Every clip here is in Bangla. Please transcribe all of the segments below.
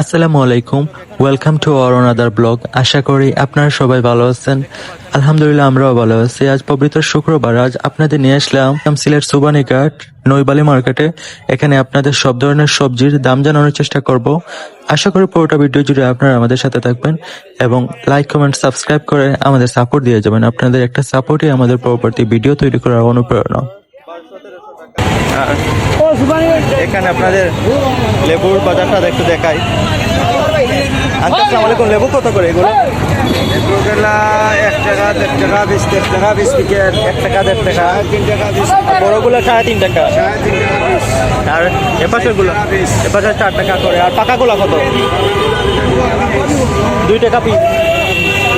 আসসালামু আলাইকুম welcome to our another blog আশা করি আপনারা সবাই ভালো আছেন। আলহামদুলিল্লাহ, আমরাও ভালো আছি। আজ পবিত্র শুক্রবার, আজ আপনাদের নিয়ে আসলাম সিলেট সুবানি ঘাট নৈবালি মার্কেটে। এখানে আপনাদের সব ধরনের সবজির দাম জানানোর চেষ্টা করব। আশা করি পুরোটা ভিডিও জুড়ে আপনারা আমাদের সাথে থাকবেন এবং লাইক কমেন্ট সাবস্ক্রাইব করে আমাদের সাপোর্ট দিয়ে যাবেন। আপনাদের একটা সাপোর্টই আমাদের পরবর্তী ভিডিও তৈরি করার অনুপ্রেরণা। এখানে আপনাদের লেবুর বাজারটা একটু দেখাই। আসসালামু আলাইকুম লেবু? কত করে এগুলো? লেবুগুলা এক টাকা দেড় টাকা বিশ দেড় টাকা বিশ প্যাকেট এক টাকা দেড় টাকা। তিন টাকা বিশ বড়গুলো সাড়ে তিন টাকা। সাড়ে তিন টাকা আর এপাশেরগুলো এপাশে চার টাকা করে। আর পাকাগুলো কত? দুই টাকা পিস।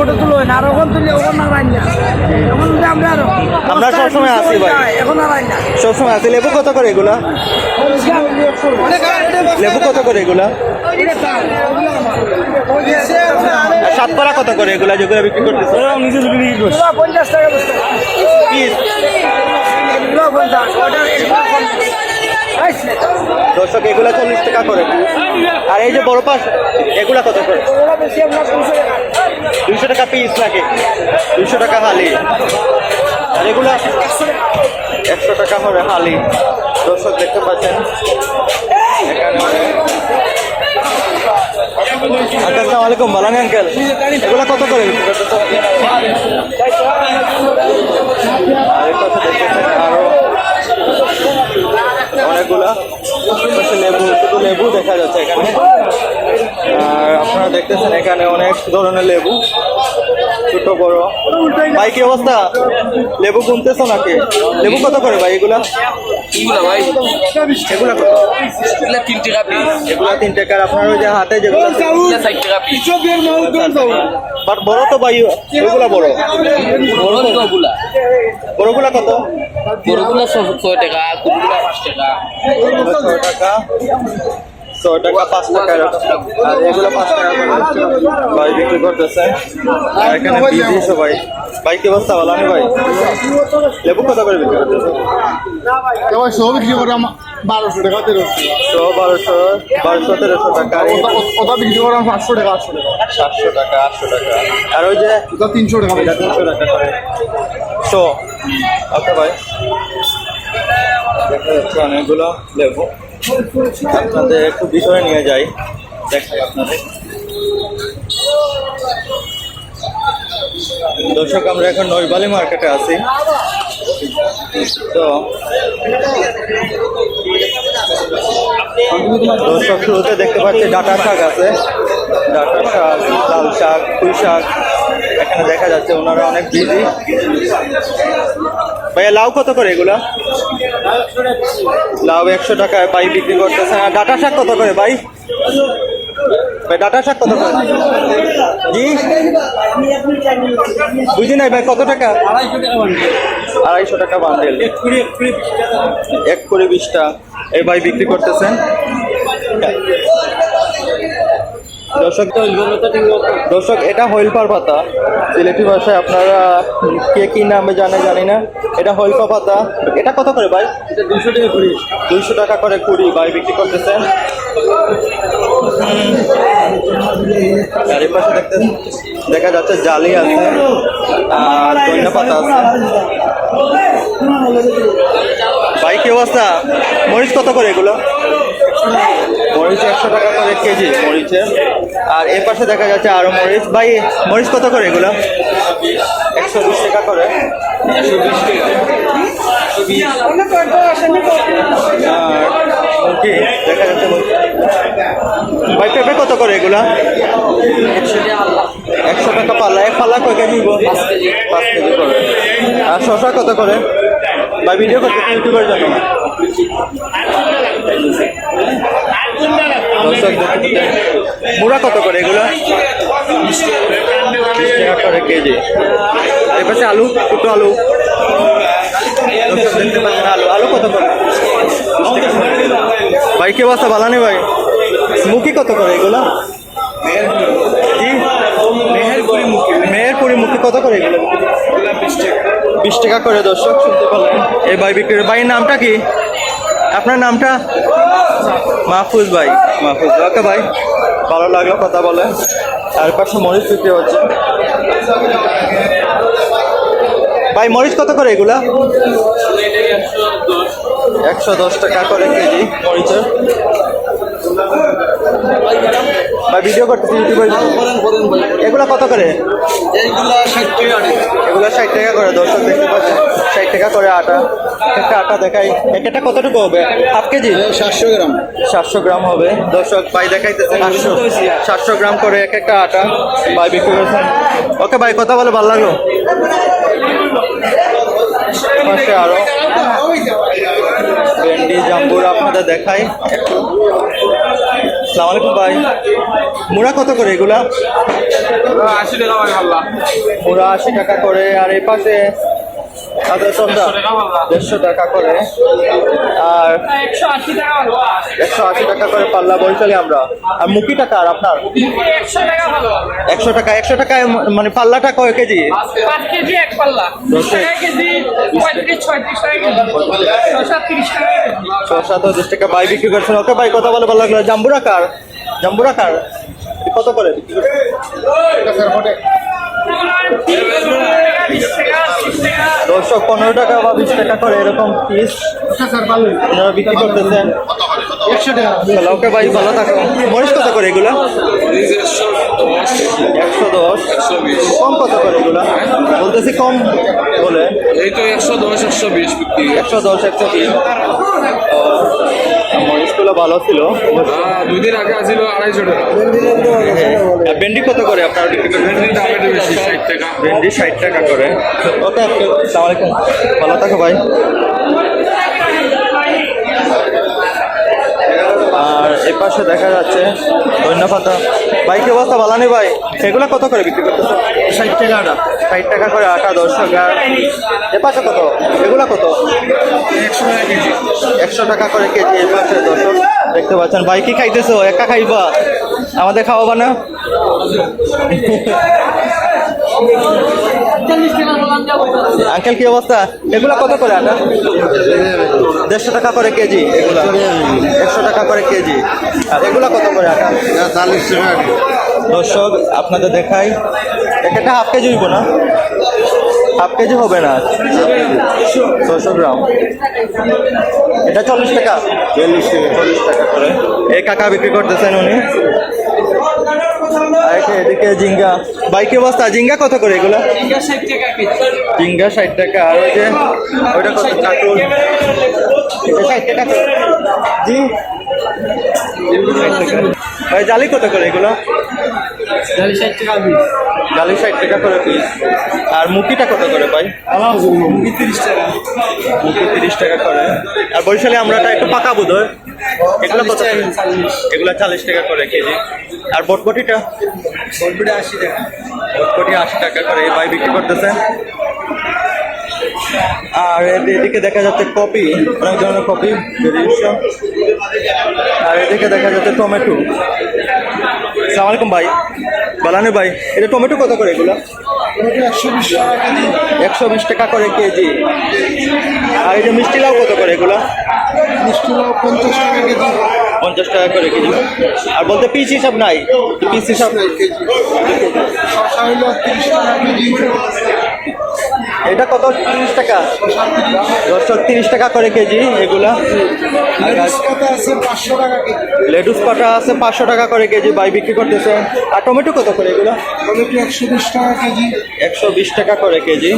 ফটো তুলো না আর ওখান তুলি ওখান না এখন আমরা আরও। আমরা সবসময় আসি ভাই। এখন আর না সবসময় আছে লেবু কত করে এগুলা? লেবু কত করে এগুলা? সাতপাড়া কত করে এগুলা যেগুলো বিক্রি করতেছে? পঞ্চাশ টাকা বসতে। পিস। দর্শক এগুলা চল্লিশ টাকা করে। আর এই যে বড় পাশ এগুলা কত করে? দুইশো টাকা পিস নাকি? দুইশো টাকা হালি। আর এগুলা একশো টাকা করে হালি। দর্শক দেখতে পাচ্ছেন। এখানে আঙ্কেল সালাম আলাইকুম বালানি আঙ্কেল। এগুলা কত করে? আর এই আরও অনেকগুলা লেবু শুধু লেবু দেখা যাচ্ছে এখানে। আর আপনারা দেখতেছেন এখানে অনেক ধরনের লেবু। ছোট বড়। ভাই কি অবস্থা? লেবু কিনতেছো নাকি? লেবু কত করে ভাই এগুলা? এগুলা ভাই এগুলা কত? এগুলা তিন টাকা পিস এগুলা তিন টাকার আপনার ওই যে হাতে যেগুলো ষাট টাকা পিস বাট বড় তো ভাই ওইগুলা বড়। বড় বড়গুলা বড়গুলা কত? বড়গুলা ছয় টাকা কুড়িগুলা পাঁচ টাকা। টাকা। ছয় টাকা পাঁচ টাকা। আর এগুলো পাঁচ টাকা করে ভাই বিক্রি করতেছে। আর এখানে বিজি সবাই। ভাই কি অবস্থা? ভালো আমি ভাই? লেবু কত করে বিক্রি করতেছে? এবার সব বিক্রি করে বারোশো টাকা তেরোশো তো বারোশো বারোশো তেরোশো টাকা। ওটা বিক্রি করে পাঁচশো টাকা আটশো টাকা। সাতশো টাকা আটশো টাকা। আর ওই যে ওটা তিনশো টাকা এটা তিনশো টাকা করে। শো। ওকে ভাই। দেখা যাচ্ছে অনেকগুলো লেবু। আপনাদের একটু ভিতরে নিয়ে যাই। দেখাই আপনাদের। দর্শক, আমরা এখন নৈবালি মার্কেটে আছি। তো, দর্শক, শুরুতে দেখতে পাচ্ছি ডাটা শাক আছে। ডাটা শাক, লাল শাক, পুঁই শাক, এখানে দেখা যাচ্ছে ওনারা অনেক বিজি ভাইয়া, লাউ কত করে এগুলা? লাউ একশো টাকায় ভাই বিক্রি করতেছে। হ্যাঁ ডাটা শাক কত করে ভাই? ভাই, ডাটা শাক কত করে? জি? বুঝি নাই ভাই, কত টাকা? আড়াইশো টাকা বান্ডেল এক কুড়ি বিশটা। এ ভাই বিক্রি করতেছেন। দর্শক দর্শক এটা হইলপার পাতা। সিলেটি ভাষায় আপনারা কে কি নামে জানে জানি না। এটা হইলপা পাতা। এটা কত করে ভাই? দুইশো টাকা কুড়ি দুইশো টাকা করে কুড়ি ভাই বিক্রি করতেছেন। চারিপাশে দেখতে দেখা যাচ্ছে জালি আছে আর ধনিয়া পাতা আছে। ভাই কি অবস্থা? মরিচ কত করে এগুলো? মরিচ একশো টাকা করে কেজি। মরিচের। আর এর পাশে দেখা যাচ্ছে আরও মরিচ। ভাই মরিচ কত করে এগুলো? একশো বিশ টাকা করে। একশো বিশ কি দেখা যাচ্ছে মরিচ। ভাই পেঁপে কত করে এগুলা? একশো টাকা পাল্লা। এক পাল্লা কয় কেজি? পাঁচ কেজি। করে। আর শশা কত করে? ভাই ভিডিও করতে ইউটিউবের জন্য মুড়া কত করে এগুলো? টাকা করে কেজি এর পাশে আলু, দুটো আলু। আলু। আলু কত করে? ভাই, কে বস্তা বালানি ভাই? মুখি কত করে এগুলা? মেহেরপুরি মুখি কত করে এগুলো? বিশ টাকা করে দর্শক, শুনতে পারলেন। এই ভাই বিক্রি ভাইয়ের নামটা কি? আপনার নামটা? মাহফুজ ভাই মাহফুজ। ওকে ভাই ভালো লাগল কথা বলে। আর পাশে মরিচ বিক্রি হচ্ছে। ভাই মরিচ কত করে এগুলা? একশো দশ টাকা করে কেজি। মরিচের। ভাই ভিডিও করতেছি ইউটিউবে। এগুলা কত করে? এগুলো ষাট টাকা করে দর্শক দেখতে পাচ্ছেন। টাকা করে আটা একটা আটা দেখাই। এক একটা কতটুকু হবে? Half KG? সাতশো গ্রাম। সাতশো গ্রাম হবে। দর্শক ভাই দেখাইতেছে। সাতশো। সাতশো গ্রাম করে এক একটা আটা। ভাই বিক্রি করছেন। ওকে ভাই কথা বলে ভালো লাগল? পাশে আরও। ভেন্ডি জাম্বুর আপনাদের দেখাই। একটু সালাম আলাইকুম ভাই। মুড়া কত করে এগুলা? আশি টাকা মুড়া আশি টাকা করে। আর এই পাশে দেড়শো টাকা করে। আর একশো আশি টাকা করে পাল্লা বলছিলি আমরা। আর মুখি টাকা আর আপনার? একশো টাকা, একশো টাকায় মানে পাল্লাটা কয় কেজি? ছশো তিরিশ টাকা। বাই বিক্রি করছেন। ওকে ভাই, কথা বলে ভালো লাগল। জাম্বুরা কার? জাম্বুরা কার? কত করে বিক্রি করছেন? দশশো পনেরো টাকা বা বিশ টাকা করে এরকম পিস আপনারা বিক্রি করতেছেন। ওকে ভাই ভালো থাকো। মরিচ কত করে এগুলা? একশো দশ। কম কত করে এগুলা? বলতেছি কম বলে। এই তো একশো দশ একশো বিশ একশো দশ একশো তিন মরিচগুলো ভালো ছিল। হ্যাঁ, দুই দিন আগে আসিল আড়াইশো টাকা। ভেন্ডি কত করে? আপনারা ভেন্ডি ষাট টাকা করে। ওকে আসসালামালাইকুম ভালো থাকো ভাই। আর এ পাশে দেখা যাচ্ছে ধন্যবাদ পাতা ভাই কি অবস্থা? ভালো নেই ভাই? সেগুলো কত করে বিক্রি করতেছে ষাট টাকা আটা। ষাট টাকা করে আটা দর্শক আর এ পাশে কত? এগুলা কত? একশো টাকা কেজি। একশো টাকা করে কেজি এর পাশে দর্শক দেখতে পাচ্ছেন। ভাই কি খাইতেছো? একা খাইবা? আমাদের খাওয়াবা না আঙ্কেল, কি অবস্থা? এগুলা কত করে আটা? দেড়শো টাকা করে কেজি এগুলা। একশো টাকা করে কেজি। আর এগুলা কত করে আটা? চাল্লিশ টাকা দর্শক, আপনাদের দেখাই। একটা হাফ কেজি হইব না? হাফ কেজি হবে না। ছশো গ্রাম। এটা চল্লিশ টাকা চল্লিশ টাকা। চল্লিশ টাকা করে। এই কাকা বিক্রি করতেছেন উনি। এদিকে জিঙ্গা। বাইকে বস্তা জিঙ্গা কত করে এগুলো? জিঙ্গা ষাট টাকা, আর ভাই, জালি কত করে এগুলো? ষাট টাকা ডালি ষাট টাকা করে পিস আর মুখিটা কত করে ভাই? মুখি তিরিশ টাকা মুখি তিরিশ টাকা করে। আর বরিশালে আমরাটা একটু পাকা বোধ হয় এগুলো কত? এগুলো চাল্লিশ টাকা করে কেজি। আর বটবটিটা? বটবটি আশি টাকা বটবটি আশি টাকা করে। এই ভাই বিক্রি করতেছেন আর এদিকে দেখা যাচ্ছে কপি। অনেক ধরনের কপি আর এদিকে দেখা যাচ্ছে টমেটো। সালাম আলাইকুম ভাই। বালানি ভাই, এটা টমেটো কত করে এগুলো? একশো বিশ টাকা করে কেজি। আর এই যে মিষ্টি লাউ কত করে এগুলো? মিষ্টি লাউ পঞ্চাশ টাকা কেজি পঞ্চাশ টাকা করে কেজি। আর বলতে পিস হিসাব নাই? পিস হিসাব টাকা কেজি। এটা কত? তিরিশ টাকা। দশশো তিরিশ টাকা করে কেজি এগুলা। গাছ- কত আছে পাঁচশো টাকা কেজি লেটুস পাটা আছে পাঁচশো টাকা করে কেজি, বাই বিক্রি করতেছে। আর টমেটো কত করে এগুলো? টমেটো একশো বিশ টাকা কেজি একশো বিশ টাকা করে কেজি।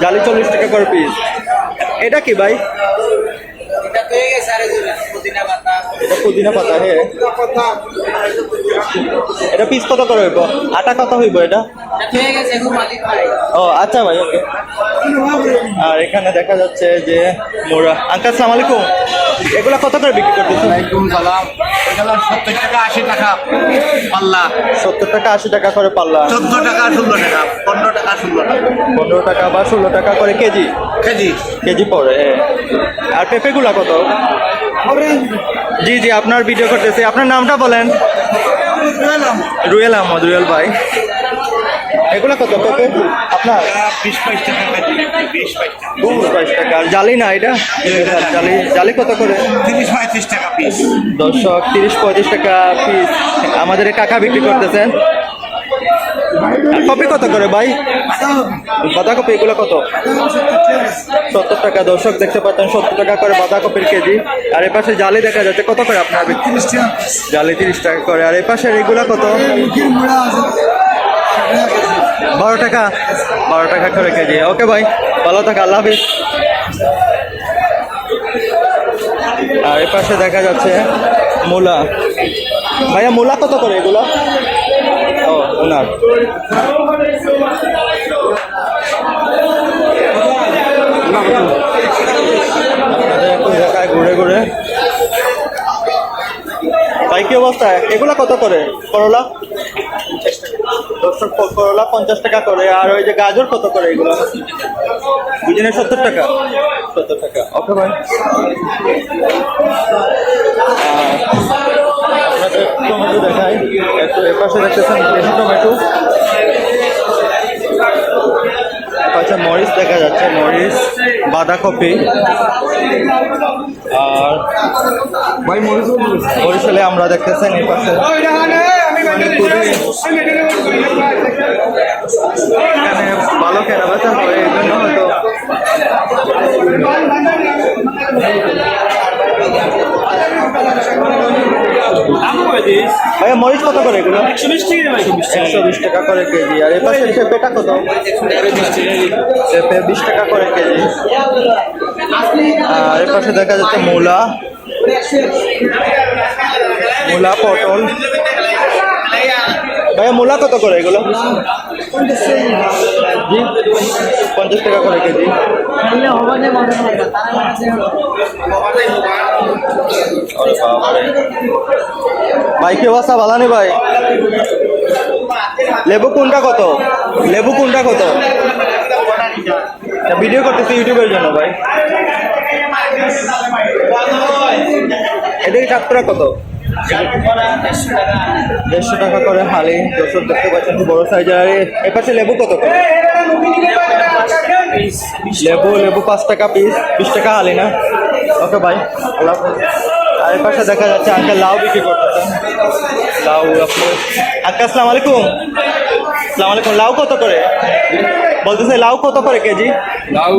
জালি চল্লিশ টাকা করে পিস এটা কি ভাই? এটা পুদিনা পাতা হ্যাঁ এটা পিস কত করে হইব? আটা কত হইব এটা? ও আচ্ছা ভাই ওকে আর এখানে দেখা যাচ্ছে যে মোরা আঙ্কাল সালাম আলাইকুম। এগুলা কত করে বিক্রি করতেছেন সালাম। এগুলো সত্তর টাকা আশি টাকা পাল্লা। সত্তর টাকা আশি টাকা করে পাল্লা। চোদ্দ টাকা ষোলো টাকা পনেরো টাকা ষোলো টাকা। বা ষোলো টাকা করে কেজি? কেজি। কেজি পড়ে। আর পেঁপেগুলা কত? জি জি আপনার ভিডিও করতেছি। আপনার নামটা বলেন। রুয়েল আহমদ। রুয়েল ভাই। এগুলা কত? পেঁপে আপনার? বিশ বাইশ টাকা বিশ বাইশ টাকা। আর জালি না এটা? জালি জালি কত করে? তিরিশ পঁয়ত্রিশ টাকা পিস দর্শক তিরিশ পঁয়ত্রিশ টাকা পিস আমাদের কাকা বিক্রি করতেছেন। কপি কত করে ভাই? বাঁধাকপি, এগুলো কত? সত্তর টাকা। দর্শক দেখতে পাচ্ছেন, সত্তর টাকা করে বাঁধাকপির কেজি। আর এ পাশে জালি দেখা যাচ্ছে। কত করে আপনার? জালি তিরিশ টাকা করে। আর এই পাশের এগুলা কত? বারো টাকা। বারো টাকা করে কেজি। ওকে ভাই, ভালো থাকা, আল্লাহ হাফিজ। আর এই পাশে দেখা যাচ্ছে, মূলা। ভাইয়া, মূলা কত করে এগুলো? ওনার। ঘুরে ঘুরে ভাই কি অবস্থা? এগুলা কত করে? করলা? করলা পঞ্চাশ টাকা করে, আর ওই যে গাজর কত করে এগুলো? দুজনে সত্তর টাকা। সত্তর টাকা। ওকে ভাই টমেটো দেখাই। একটু এপাশে দেখতেছেন দেশি টমেটো। এপাশে মরিচ দেখা যাচ্ছে মরিচ বাঁধাকপি। আর মরিচ। বরিশালে আমরা দেখতেছেন এই পাশে এখানে ভালো কেনা বেচা হয় এই জন্য হয়তো ভাইয়া, মরিচ কত করে এগুলো? টাকা করে কেজি। আর পেঁপেটা কত? পেঁপে বিশ টাকা করে কেজি। আর দেখা যাচ্ছে মূলা। মূলা, পটল। ভাইয়া, মূলা কত করে এগুলো? জি পঞ্চাশ টাকা করে কেজি। ভাই কি অবস্থা? ভালো নেই ভাই? লেবু কোনটা কত? লেবু কোনটা কত? ভিডিও করতেছি ইউটিউবের জন্য ভাই। এটা কি চারটা কত? দেড়শো টাকা করে হালি। দর্শক দেখতে পাচ্ছেন বড় সাইজ আর এ- এ পাশে লেবু কত করে? লেবু লেবু পাঁচ টাকা পিস বিশ টাকা হালি না? ওকে ভাই আল্লাহ। আর পাশে দেখা যাচ্ছে আঙ্কেল লাউ বিক্রি করতেছে। লাউ আপনার আঙ্কেল আসসালামু আলাইকুম। আসসালামু আলাইকুম। লাউ কত করে? বলতেছে লাউ কত করে কেজি? লাউ,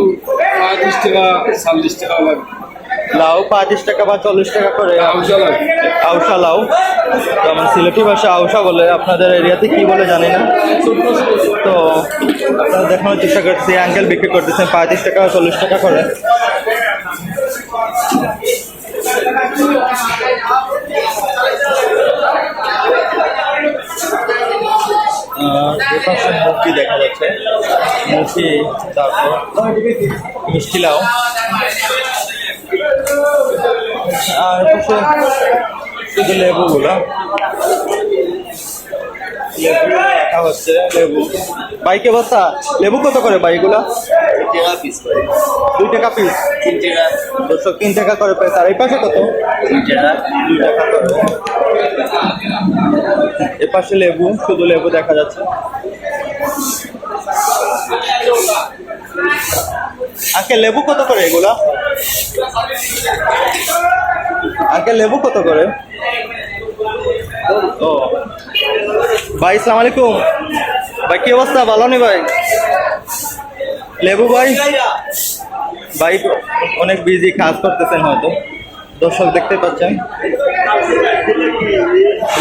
পঁয়ত্রিশ টাকা চল্লিশ টাকা লাগবে লাউ, পঁয়ত্রিশ টাকা বা চল্লিশ টাকা করে। আউসা লাউ। তো আমার সিলেটি ভাষা আউসা বলে। আপনাদের এরিয়াতে কি বলে জানি না। তো আপনারা দেখানোর চেষ্টা করছি আঙ্কেল বিক্রি করতেছেন পঁয়ত্রিশ টাকা বা চল্লিশ টাকা করে। মুরগি দেখা যাচ্ছে। মুরগি তারপর মিষ্টি লাউ। আর শুধু লেবুগুলো। লেবু রাখা হচ্ছে লেবু। বাইকে বস্তা লেবু কত করে বাইকগুলো দুই টাকা পিস তিন টাকা। দুশো তিন টাকা করে পেস আর এই পাশে কত? দুই টাকা। দুই টাকা করে। এ পাশে লেবু শুধু লেবু দেখা যাচ্ছে। আজকে লেবু কত করে এগুলা? আঙ্কেল লেবু কত করে? ও। ভাই সালাম আলাইকুম। ভাই, কি অবস্থা? ভালো নেই ভাই? লেবু ভাই? ভাই, অনেক বিজি কাজ করতেছেন হয়তো। দর্শক দেখতে পাচ্ছেন।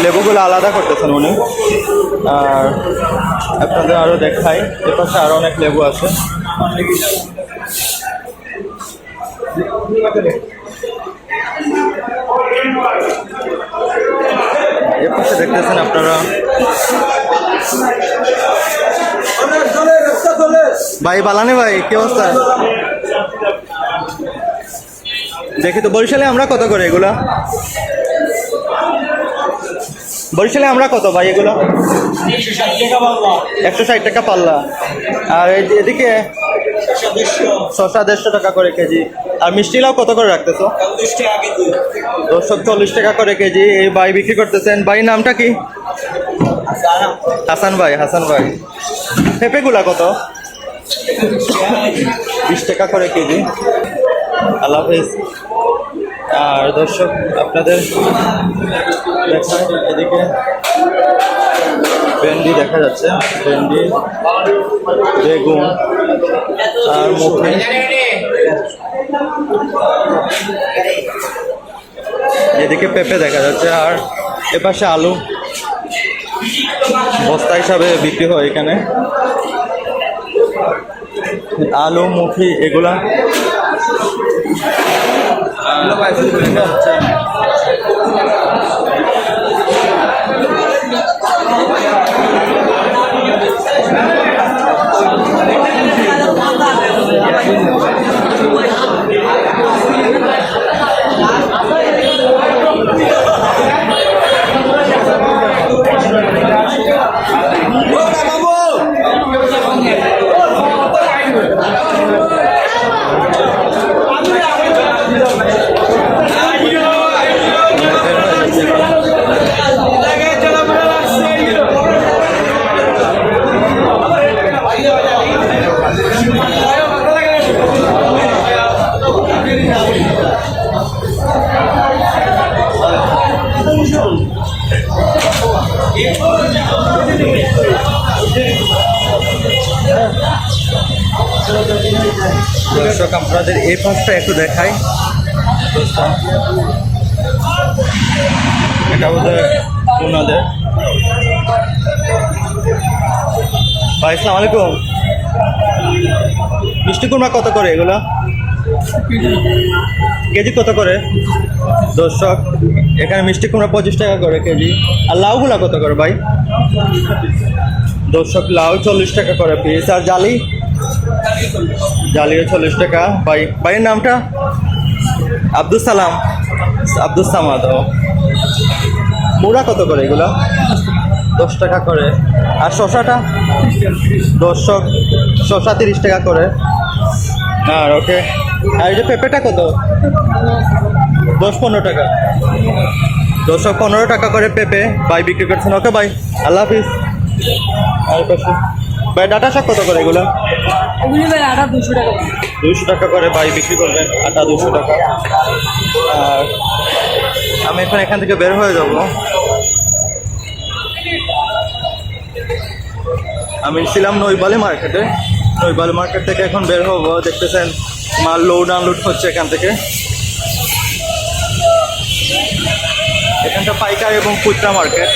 লেবুগুলো আলাদা করতেছেন উনি। আর আপনাদের আরও দেখাই। এপাশে আরও অনেক লেবু আছে। এ পাশে দেখতেছেন আপনারা ভাই, বালানে ভাই, কি অবস্থা? দেখি তো, বরিশালে আমরা কত করে এগুলা? বরিশালে আমরা কত ভাই এগুলো? একশো ষাট টাকা পাল্লা। আর এদিকে শশা দেড়শো টাকা করে কেজি। আর মিষ্টি লাউ কত করে রাখতেছো? দশশো চল্লিশ টাকা করে কেজি। এই ভাই বিক্রি করতেছেন। ভাই নামটা কি? হাসান ভাই হাসান ভাই। পেঁপেগুলা কত? বিশ টাকা করে কেজি। আল্লাহ আর দর্শক, আপনাদের দেখায় এদিকে। ভেন্ডি দেখা যাচ্ছে। ভেন্ডি, বেগুন আর মুখে এদিকে পেঁপে দেখা যাচ্ছে, আর এপাশে আলু। বস্তা হিসাবে বিক্রি হয় এখানে। আলু মুখি এগুলা। দর্শক, আপনাদের এই পাশটা একটু দেখাই। এটা বোধহয় ওনাদের। ভাই, আসসালামু আলাইকুম। মিষ্টি কুমড়া কত করে এগুলো? কেজি কত করে? দর্শক, এখানে মিষ্টি কুমড়া পঁচিশ টাকা করে কেজি। আর লাউগুলা কত করে ভাই? দর্শক, লাউ চল্লিশ টাকা করে পিস আর জালি? জালিও চল্লিশ টাকা। ভাই, ভাইয়ের নামটা? আব্দুল সালাম। আব্দুল সামাদ মুড়া কত করে এগুলো? দশ টাকা করে। আর শশাটা দশশো শশা তিরিশ টাকা করে। আর ওকে আর এই যে পেঁপেটা কত? দশ পনেরো টাকা। দশশো পনেরো টাকা করে পেঁপে। ভাই বিক্রি করছেন। ওকে ভাই আল্লাহ হাফিজ। আর পাশে? ভাই ডাটা শাক কত করে এগুলো? ভাই দুশো টাকা করে। বাই বিক্রি করবেন। আটা দুশো টাকা। আর আমি এখন এখান থেকে বের হয়ে যাব। আমি ছিলাম নৈবালি মার্কেটে। নৈবালি মার্কেট থেকে এখন বের হব, দেখতেছেন মাল লোড আনলোড হচ্ছে এখান থেকে। এখানটা পাইকার এবং খুচরা মার্কেট।